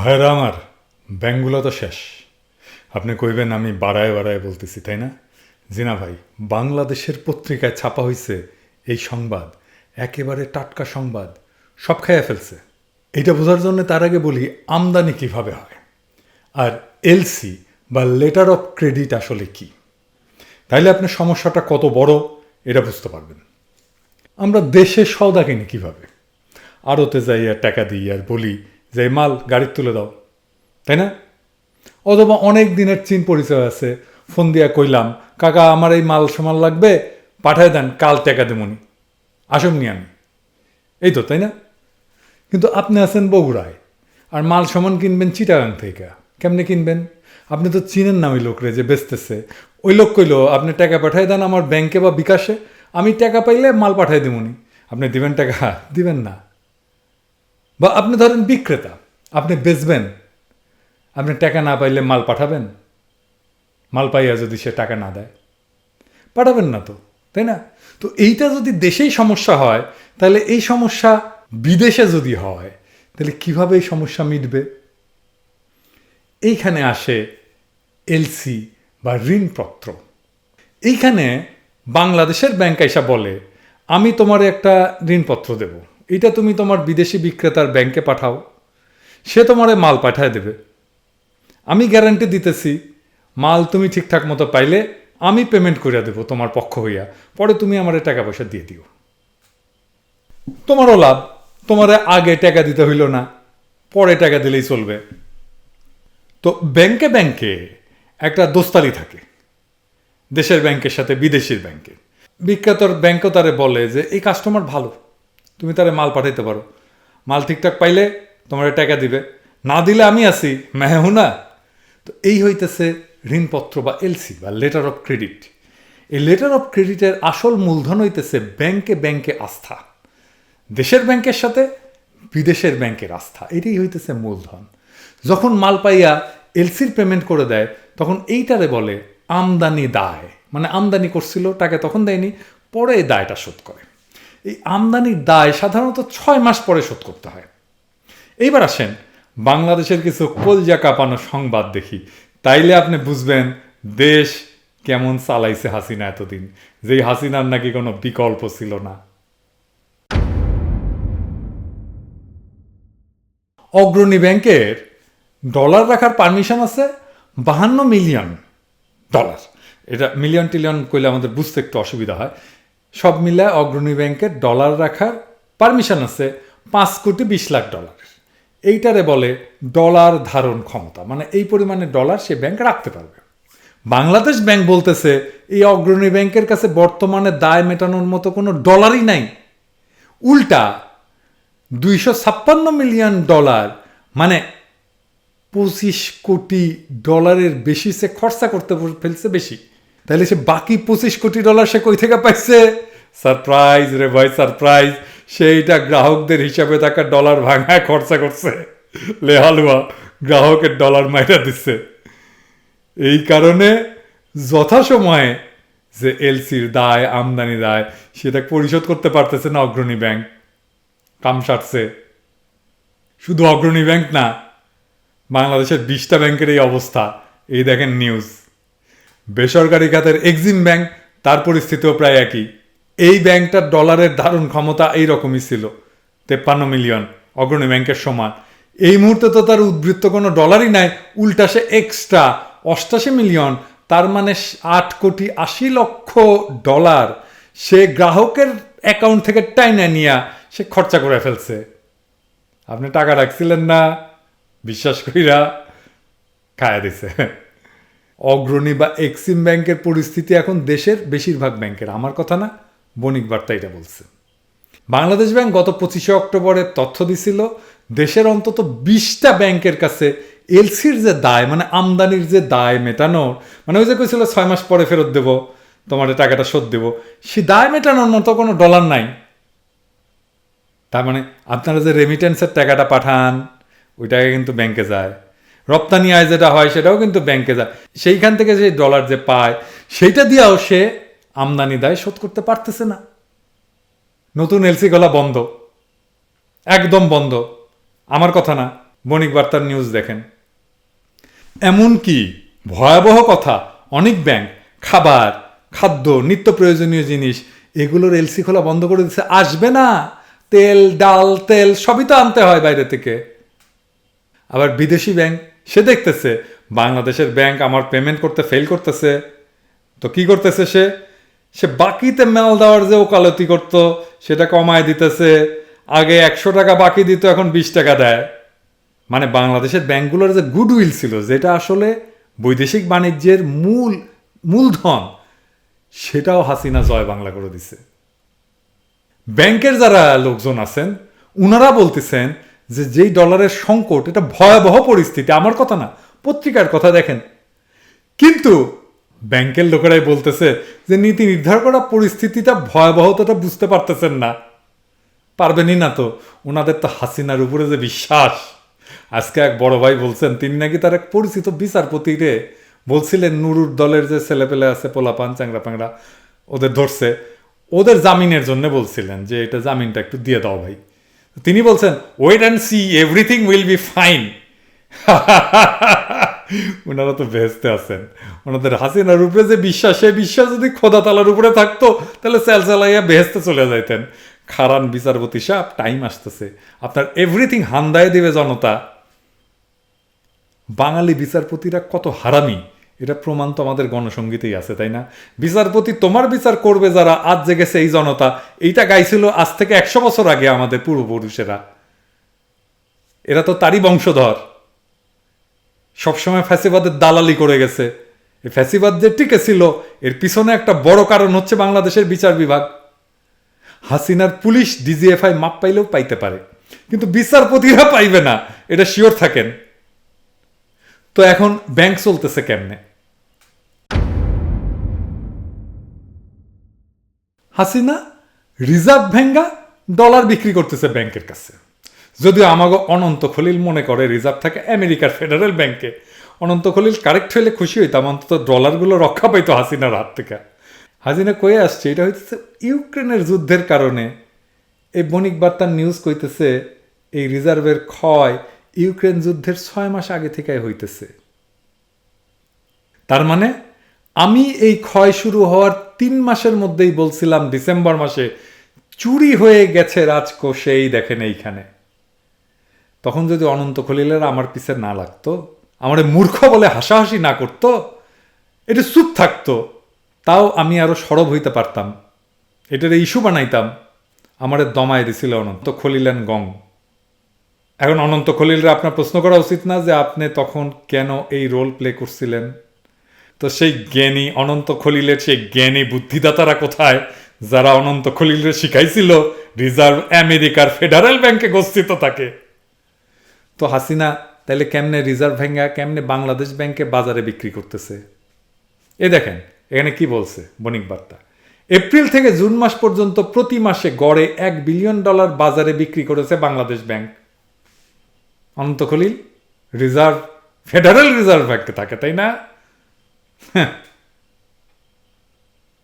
ভাইরা আমার ব্যাংকগুলো তো শেষ। আপনি কইবেন আমি বাড়ায় বাড়ায় বলতেছি, তাই না? জিনা ভাই, বাংলাদেশের পত্রিকায় ছাপা হয়েছে এই সংবাদ, একেবারে টাটকা সংবাদ, সব খাইয়া ফেলছে। এটা বোঝার জন্য তার আগে বলি, আমদানি কীভাবে হয়? আর এলসি বা লেটার অফ ক্রেডিট আসলে কি? তাইলে আপনি সমস্যাটা কত বড়, এটা বুঝতে পারবেন। আমরা দেশে সওদা কিনি কীভাবে? আড়তে যাই আর টাকা দিই আর বলি যে মাল গাড়ির তুলে দাও। তাই না? অথবা অনেক দিনের চিন পরিচয় আছে। ফোন দিয়া কইলাম, কাকা, আমার এই মাল সামাল লাগবে, পাঠায় দেন, কাল টাকা দেমনি। আসুমনি আমি। এই তো, তাই না? কিন্তু আপনি আছেন বগুড়ায়, আর মাল সমান কিনবেন চিটাগাং থেকে। কেমনে কিনবেন? আপনি তো চিনেন না ওই লোকরে যে বেচতেছে। ওই লোক কইলো, আপনি টাকা পাঠাই দেন আমার ব্যাংকে বা বিকাশে, আমি টাকা পাইলে মাল পাঠাই দেবনি আপনি দিবেন টাকা? দিবেন না। বা আপনি ধরেন বিক্রেতা, আপনি বেচবেন, আপনি টাকা না পাইলে মাল পাঠাবেন। মাল পাইয়া যদি সে টাকা না দেয়, পাঠাবেন না তো, তাই না? তো এইটা যদি দেশেই সমস্যা হয়, তাহলে এই সমস্যা বিদেশে যদি হয়, তাহলে কীভাবে এই সমস্যা মিটবে? এইখানে আসে এলসি বা ঋণপত্র। এইখানে বাংলাদেশের ব্যাংক এসা বলে, আমি তোমার একটা ঋণপত্র দেব। এটা তুমি তোমার বিদেশি বিক্রেতার ব্যাংকে পাঠাও, সে তোমারে মাল পাঠায় দেবে। আমি গ্যারান্টি দিতেছি, মাল তুমি ঠিকঠাক মতো পাইলে আমি পেমেন্ট করিয়া দেবো তোমার পক্ষ হইয়া। পরে তুমি আমার টাকা পয়সা দিয়ে দিও। তোমারও লাভ, তোমারে আগে টাকা দিতে হইল না, পরে টাকা দিলেই চলবে। তো ব্যাংকে ব্যাংকে একটা দোস্তালি থাকে, দেশের ব্যাংকের সাথে বিদেশির ব্যাংকে। বিখ্যাতর ব্যাংকও তারে বলে যে, এই কাস্টমার ভালো। তুমি তারে মাল পাঠাইতে পারো। মাল ঠিকঠাক পাইলে তোমার টাকা দিবে। না দিলে আমি আছি মেহু না তো এই হইতেছে ঋণপত্র বা এলসি বা লেটার অফ ক্রেডিট এই লেটার অফ ক্রেডিটের আসল মূলধন হইতেছে ব্যাংকে ব্যাংকে আস্থা। দেশের ব্যাংকের সাথে বিদেশের ব্যাংকের আস্থা। এটাই হইতেছে মূলধন। যখন মাল পাইয়া এলসির পেমেন্ট করে দেয়, তখন এইটারে বলে, আমদানি দায়। মানে আমদানি করছিল, টাকা তখন দেয়নি, পরে দায়টা শোধ করে। এই আমদানির দায় সাধারণত ছয় মাস পরে শোধ করতে হয়। এইবার আসেন, বাংলাদেশের কিছু কলজা কাঁপানো সংবাদ দেখি। তাইলে আপনি বুঝবেন, দেশ কেমন চালাইছে হাসিনা এতদিন যেই হাসিনার নাকি কোনো বিকল্প ছিল না। অগ্রণী ব্যাংকের ডলার রাখার পারমিশন আছে, বাহান্ন মিলিয়ন ডলার। এটা মিলিয়ন টিলিয়ন কইলে আমাদের বুঝতে একটু অসুবিধা হয়। সব মিলায় অগ্রণী ব্যাংকের ডলার রাখার পারমিশন আছে, পাঁচ কোটি বিশ লাখ ডলার। এইটারে বলে ডলার ধারণ ক্ষমতা মানে এই পরিমাণে ডলার সে ব্যাংক রাখতে পারবে। বাংলাদেশ ব্যাংক বলতেছে, এই অগ্রণী ব্যাংকের কাছে বর্তমানে দায় মেটানোর মতো কোনো ডলারই নাই। উল্টা দুইশো ছাপ্পান্ন মিলিয়ন ডলার মানে পঁচিশ কোটি ডলারের বেশি সে খরচা করতে ফেলছে বেশি। তাহলে সে বাকি পঁচিশ কোটি ডলার সে কই থেকে পাইছে? সারপ্রাইজ রে ভাই সারপ্রাইজ সেইটা গ্রাহকদের হিসাবে থাকা ডলার ভাঙায় খরচা করছে। লেহালুয়া গ্রাহকের ডলার মাইরা দিচ্ছে। এই কারণে যথাসময়ে যে এলসির দায়, আমদানি দায় সেটা পরিশোধ করতে পারতেছে না অগ্রণী ব্যাংক। কাম সারছে। শুধু অগ্রণী ব্যাংক না, বাংলাদেশের বিশটা ব্যাংকের এই অবস্থা। এই দেখেন নিউজ বেসরকারি খাতের এক্সিম ব্যাংক তার পরিস্থিতিও প্রায় একই। এই ব্যাংকটার ডলারের ধারণ ক্ষমতা এই রকমই ছিল। তেপ্পান্ন মিলিয়ন, অগ্রণী ব্যাংকের সমান। এই মুহূর্তে তো তার উদ্বৃত্ত কোনো ডলারই নাই, উল্টা সে এক্সট্রা অষ্টাশি মিলিয়ন, তার মানে আট কোটি আশি লক্ষ ডলার সে গ্রাহকের অ্যাকাউন্ট থেকে টাইনা নিয়া সে খরচা করে ফেলছে। আপনি টাকা রাখছিলেন না, বিশ্বাস কইরা খায়া দিছে। অগ্রণী বা এক্সিম ব্যাংকের পরিস্থিতি এখন দেশের বেশিরভাগ ব্যাংকের। আমার কথা না, বণিক বার্তা এটা বলছে। বাংলাদেশ ব্যাংক গত পঁচিশে অক্টোবরের তথ্য দিছিল, দেশের অন্তত বিশটা ব্যাংকের কাছে এলসির যে দায় মানে আমদানির যে দায় মেটানোর মানে ওই যে কইছিল ছয় মাস পরে ফেরত দেব, তোমার টাকাটা শোধ দেব সে দায় মেটানোর মতো কোনো ডলার নাই। তার মানে আপনারা যে রেমিটেন্সের টাকাটা পাঠান, ওই টাকা কিন্তু ব্যাংকে যায়। রপ্তানি আয় যেটা হয় সেটাও কিন্তু ব্যাংকে যায়। সেইখান থেকে যে ডলার যে পায়, সেইটা দিয়েও সে আমদানি দায় শোধ করতে পারতেছে না। নতুন এলসি গলা বন্ধ। একদম বন্ধ। আমার কথা না, বণিক বার্তার নিউজ দেখেন। এমনকি ভয়াবহ কথা। অনেক ব্যাংক খাবার, খাদ্য, নিত্য প্রয়োজনীয় জিনিস, এগুলোর এলসি খোলা বন্ধ করে দিচ্ছে আসবে না। তেল, ডাল, তেল, সবই তো আনতে হয় বাইরে থেকে। আবার বিদেশি ব্যাংক সে দেখতেছে, বাংলাদেশের ব্যাংক আমার পেমেন্ট করতে ফেল করতেছে। তো কি করতেছে সে? সে বাকিতে মাল দেওয়ার যে ওকালতি করতো, সেটা কমায় দিতেছে। আগে একশো টাকা বাকি দিত, এখন বিশ টাকা দেয়। মানে বাংলাদেশের ব্যাংকগুলোর যে গুডউইল ছিল, যেটা আসলে বৈদেশিক বাণিজ্যের মূল, মূলধন, সেটাও হাসিনা জয় বাংলা করে দিছে। ব্যাংকের যারা লোকজন আছেন, উনারা বলতেছেন যে যেই ডলারের সংকট, এটা ভয়াবহ পরিস্থিতি, আমার কথা না, পত্রিকার কথা দেখেন। কিন্তু ব্যাংকের লোকেরাই বলতেছে যে নীতি নির্ধার করা পরিস্থিতিটা ভয়াবহতাটা বুঝতে পারতেছেন না। পারবেনই না তো ওনাদের তো হাসিনার উপরে যে বিশ্বাস। আজকে এক বড় ভাই বলছেন, তিনি নাকি তার এক পরিচিত বিচারপতি রে, বলছিলেন নুরুর দলের যে ছেলেপেলে আছে পোলাপান চ্যাংরা প্যাংরা ওদের ধরছে। ওদের জামিনের জন্য বলছিলেন যে এটা জামিনটা একটু দিয়ে দাও ভাই। তিনি বলছেন wait and see everything will be fine ওনারা তো ভেস্তে আছেন। ওনাদের হাসিনার উপরে যে বিশ্বাস, সেই বিশ্বাস যদি খোদা তালার উপরে থাকতো, তাহলে স্যাল চালাইয়া বেহেস্তে চলে যাইতেন। খারান বিচারপতি সাহেব টাইম আসতেছে। আপনার এভরিথিং হান্দায় দিবে জনতা। বাঙালি বিচারপতিরা কত হারামি। এটা প্রমাণ তো আমাদের গণসঙ্গীতেই আছে, তাই না? বিচারপতি তোমার বিচার করবে যারা আজ জেগেছে এই জনতা। এইটা গাইছিল আজ থেকে একশো বছর আগে আমাদের পূর্বপুরুষেরা। এরা তো তারই বংশধর। সবসময় ফ্যাসিবাদের দালালি করে গেছে। এই ফ্যাসিবাদ যে টিকে ছিল, এর পিছনে একটা বড় কারণ হচ্ছে বাংলাদেশের বিচার বিভাগ। হাসিনার পুলিশ ডিজিএফআই মাপ পাইলেও পাইতে পারে। কিন্তু বিচারপতিরা পাইবে না, এটা শিওর থাকেন। তো এখন ব্যাংক চলতেছে কেমনে? হাসিনা রিজার্ভ ভেঙ্গা ডলার বিক্রি করতেছে ব্যাংকের কাছে। যদিও আমাকে অনন্ত খলিল মনে করে রিজার্ভ থাকে আমেরিকার ফেডারেল ব্যাংকে। অনন্ত খলিল কারেক্ট হইলে খুশি হইতাম, অন্তত ডলারগুলো রক্ষা পাইতো হাসিনার হাত থেকে। হাসিনা কয়ে আসছে, এটা হইতেছে ইউক্রেনের যুদ্ধের কারণে। এই বণিক বার্তার নিউজ কইতেছে, এই রিজার্ভের ক্ষয় ইউক্রেন যুদ্ধের ছয় মাস আগে থেকে হইতেছে। তার মানে আমি এই ক্ষয় শুরু হওয়ার তিন মাসের মধ্যেই বলছিলাম ডিসেম্বর মাসে চুরি হয়ে গেছে রাজকোষেই দেখেন এইখানে। তখন যদি অনন্ত খলিলের আমার পিছে না লাগতো, আমার মূর্খ বলে হাসাহাসি না করতো, এটা চুপ থাকতো, তাও আমি আরও সরব হইতে পারতাম। এটার ইস্যু বানাইতাম, আমারে দমায় দিছিল অনন্ত খলিলেন গং। এখন অনন্ত খলিলরা আপনার প্রশ্ন করা উচিত না যে আপনি তখন কেন এই রোল প্লে করছিলেন? তো সেই জ্ঞানী অনন্ত খলিলের সেই জ্ঞানী বুদ্ধিদাতারা কোথায়? যারা অনন্ত খলিলের শিখাইছিল, রিজার্ভ আমেরিকার ফেডারেল ব্যাংকে গচ্ছিত থাকে তো হাসিনা তাহলে কেমনে রিজার্ভ ভেঙ্গা, কেমনে বাংলাদেশ ব্যাংকে বাজারে বিক্রি করতেছে? এ দেখেন, এখানে কি বলছে বণিক বার্তা? এপ্রিল থেকে জুন মাস পর্যন্ত প্রতি মাসে গড়ে এক বিলিয়ন ডলার বাজারে বিক্রি করেছে Bangladesh bank. Ananta Khalil, reserve, federal reserve ব্যাংকে থাকে, তাই না? হ্যাঁ।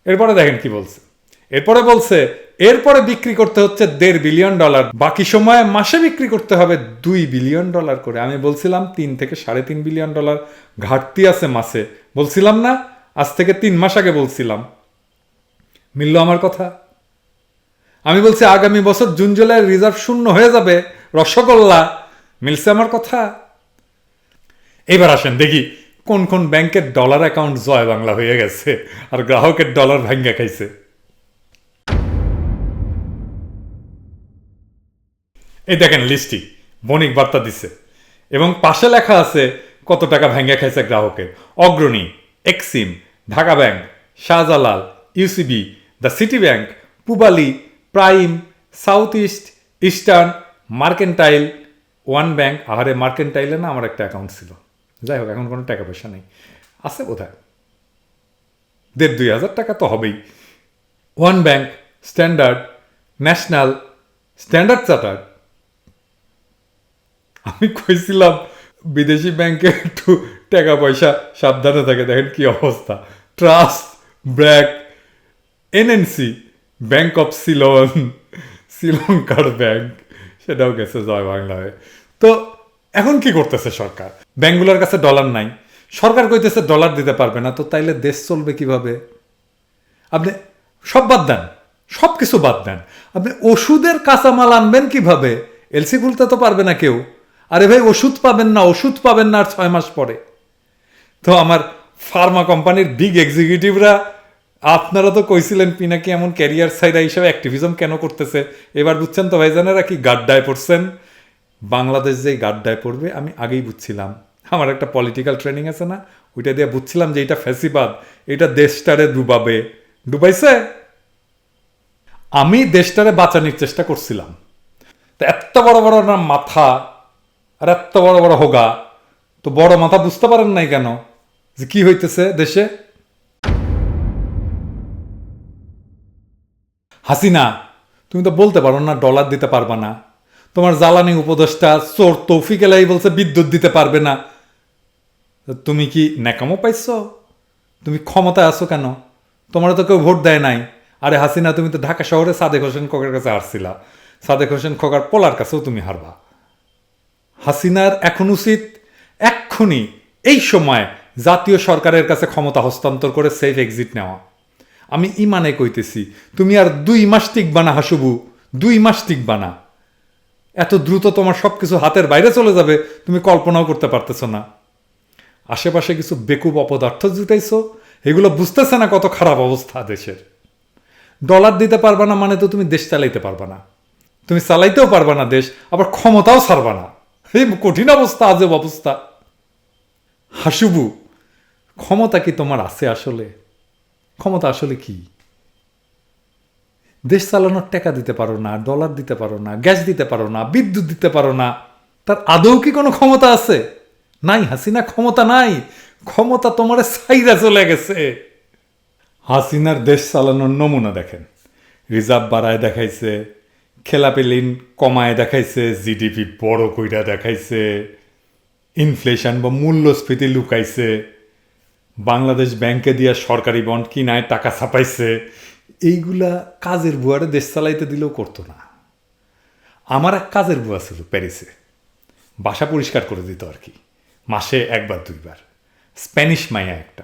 এরপরে দেখেন কি বলছে। এরপরে বলছে, এরপরে বিক্রি করতে হচ্ছে দেড় বিলিয়ন ডলার, বাকি সময়ে মাসে বিক্রি করতে হবে দুই বিলিয়ন ডলার করে। আমি বলছিলাম, তিন থেকে সাড়ে তিন বিলিয়ন ডলার ঘাটতি আছে মাসে। বলছিলাম না, আজ থেকে তিন মাস আগে বলছিলাম। মিলল আমার কথা? আমি বলছি, আগামী বছর জুন জুলাই রিজার্ভ শূন্য হয়ে যাবে, রসগোল্লা। মিলছে আমার কথা? এবার আসেন, দেখি কোন কোন ব্যাংকের ডলার অ্যাকাউন্ট জয় বাংলা হয়ে গেছে আর গ্রাহকের ডলার ভাঙ্গা খাইছে। এই দেখেন লিস্টটি বণিক বার্তা দিছে। এবং পাশে লেখা আছে, কত টাকা ভেঙে খাইছে গ্রাহকের। Agrani Exim Dhaka bank, Shahjalal UCB the city bank, Pubali, prime, south east, eastern, mercantile, one bank. আহারে, মার্কেন্টাইলে না আমার একটা অ্যাকাউন্ট ছিল। যাই হোক, এখন কোনো টাকা পয়সা নেই। আছে বোধহয়। দেড় দুই হাজার টাকা তো হবেই। One bank, standard, national, standard chartered. আমি কইছিলাম, বিদেশি ব্যাংকে একটু টাকা পয়সা সাবধানে থাকে। দেখেন কি অবস্থা। Trust, BRAC, NNC, bank of Ceylon শ্রীলঙ্কার ব্যাংক, সেটাও গেছে জয় বাংলায়। তো এখন কি করতেছে সরকার? ব্যাঙ্কগুলোর কাছে ডলার নাই। সরকার কইতেছে ডলার দিতে পারবে না, তো তাইলে দেশ চলবে কীভাবে? আপনি সব বাদ দেন সব কিছু বাদ দেন। আপনি ওষুধের কাঁচামাল আনবেন কীভাবে? এলসি খুলতে তো পারবে না কেউ। আরে ভাই, ওষুধ পাবেন না, ওষুধ পাবেন না আর ছয় মাস পরে। তো আমার ফার্মা কোম্পানির বিগ এক্সিকিউটিভরা আপনারা তো কইছিলেন পিনাকি এমন ক্যারিয়ার সাইডা হিসাবে অ্যাক্টিভিজম কেন করতেছে? এবার বুঝছেন তো ভাইজানেরা কি গাড্ডায় পড়ছেন? বাংলাদেশ যেই গাড্ডায় পড়বে, আমি আগেই বুঝছিলাম। আমার একটা পলিটিক্যাল ট্রেনিং আছে না, ওইটা দিয়ে বুঝছিলাম যে এটা ফ্যাসিবাদ, এটা দেশটারে ডুবাবে। ডুবাইছে? আমি দেশটারে বাঁচানোর চেষ্টা করছিলাম। তো এত বড় বড় না মাথা, আর এত বড় বড় হোগা, তো বড় মাথা বুঝতে পারেন নাই কেন? যে কি হইতেছে দেশে? হাসিনা, তুমি তো বলতে পারো না ডলার দিতে পারবা না। তোমার জ্বালানি উপদেষ্টা চোর তৌফিক এলাই বলছে, বিদ্যুৎ দিতে পারবে না। তুমি কি ন্যাকামো পাইছো? তুমি ক্ষমতায় আছো কেন? তোমার তো কেউ ভোট দেয় নাই। আরে হাসিনা, তুমি তো ঢাকা শহরে সাদেক হোসেন খোকার কাছে হারছিলা। সাদেক হোসেন খোকার পোলার কাছেও তুমি হারবা। হাসিনার এখন উচিত এক্ষুনি, এই সময় জাতীয় সরকারের কাছে ক্ষমতা হস্তান্তর করে সেফ এক্সিট নেওয়া। আমি ইমানে কইতেছি, তুমি আর দুই মাস টিকবা না হাসুবু, দুই মাস টিকবা না। এত দ্রুত তোমার সব কিছু হাতের বাইরে চলে যাবে, তুমি কল্পনাও করতে পারতেছ না। আশেপাশে কিছু বেকুব অপদার্থ জুটাইছো, এগুলো বুঝতেছে না কত খারাপ অবস্থা দেশের। ডলার দিতে পারবে না মানে তো তুমি দেশ চালাইতে পারবে না। তুমি চালাইতেও পারবে না দেশ, আবার ক্ষমতাও ছাড়বে না। এই কঠিন অবস্থা, আজব অবস্থা। হাসুবু, ক্ষমতা কি তোমার আছে আসলে? ক্ষমতা আসলে কি? দেশ চালানোর টাকা দিতে পারো না ডলার দিতে পারো না গ্যাস দিতে পারো না, বিদ্যুৎ দিতে পারো না, তার আদৌ কি কোনো ক্ষমতা আছে? নাই, হাসিনা ক্ষমতা নাই, ক্ষমতা তোমার সাইরা চলে গেছে। হাসিনার দেশ চালানোর নমুনা দেখেন। রিজার্ভ বাড়ায় দেখাইছে, খেলাপেলিন কমায় দেখাইছে জিডিপি বড় কইরা দেখাইছে ইনফ্লেশন বা মূল্যস্ফীতি লুকাইছে, বাংলাদেশ ব্যাংকে দিয়া সরকারি বন্ড কিনায় টাকা ছাপাইছে এইগুলা কাজের বুয়ারে দেশ চালাইতে দিলেও করতো না। আমার এক কাজের বুয়া ছিল প্যারিসে। বাসা পরিষ্কার করে দিত আর কি। মাসে একবার, দুইবার। স্প্যানিশ মায়া একটা।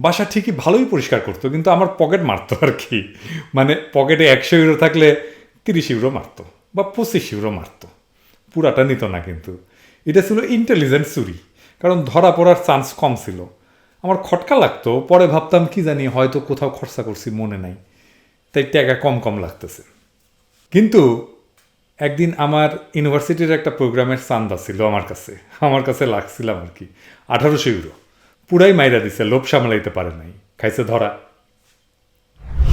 বাসা ঠিকই ভালোই পরিষ্কার করতো, কিন্তু আমার পকেট মারতো আর কি। মানে পকেটে একশো ইউরো থাকলে তিরিশ ইউরো মারতো বা পঁচিশ ইউরো মারতো। পুরাটা নিত না কিন্তু। এটা ছিল ইন্টেলিজেন্ট চুরি, কারণ ধরা পড়ার চান্স কম ছিল। আমার খটকা লাগতো, পরে ভাবতাম কি জানি, হয়তো কোথাও খরচা করছি, মনে নাই। তাই টাকা কম কম লাগতেছে। কিন্তু একদিন আমার ইউনিভার্সিটির একটা প্রোগ্রামের চান্দা ছিল আমার কাছে। আমার কাছে লাগছিলাম আর কি। আঠারোশো ইউরো। পুরাই মাইরা দিছে, লোভ সামলাইতে পারে নাই। খাইছে ধরা।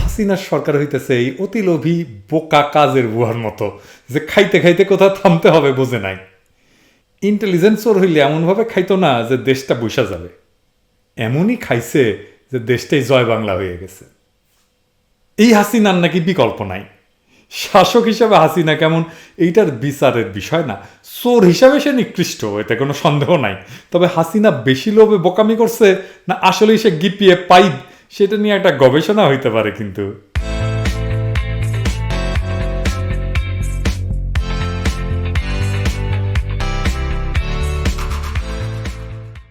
হাসিনার সরকার হইতেছে এই অতি লোভী, বোকা কাজের বুয়ার মতো, যে খাইতে খাইতে কোথাও থামতে হবে, বোঝে নাই। ইন্টেলিজেন্স হইলে এমনভাবে খাইতো না যে দেশটা বৈশা যাবে। এমনই খাইছে যে দেশটাই জয় বাংলা হয়ে গেছে। এই হাসিনার নাকি বিকল্প নাই। শাসক হিসাবে হাসিনা কেমন, এইটার বিচারের বিষয় না। চোর হিসাবে সে নিকৃষ্ট, এতে কোনো সন্দেহ নাই। তবে হাসিনা বেশি লোভে বোকামি করছে না, আসলেই সে গিপিয়ে পাইপ, সেটা নিয়ে একটা গবেষণা হইতে পারে কিন্তু।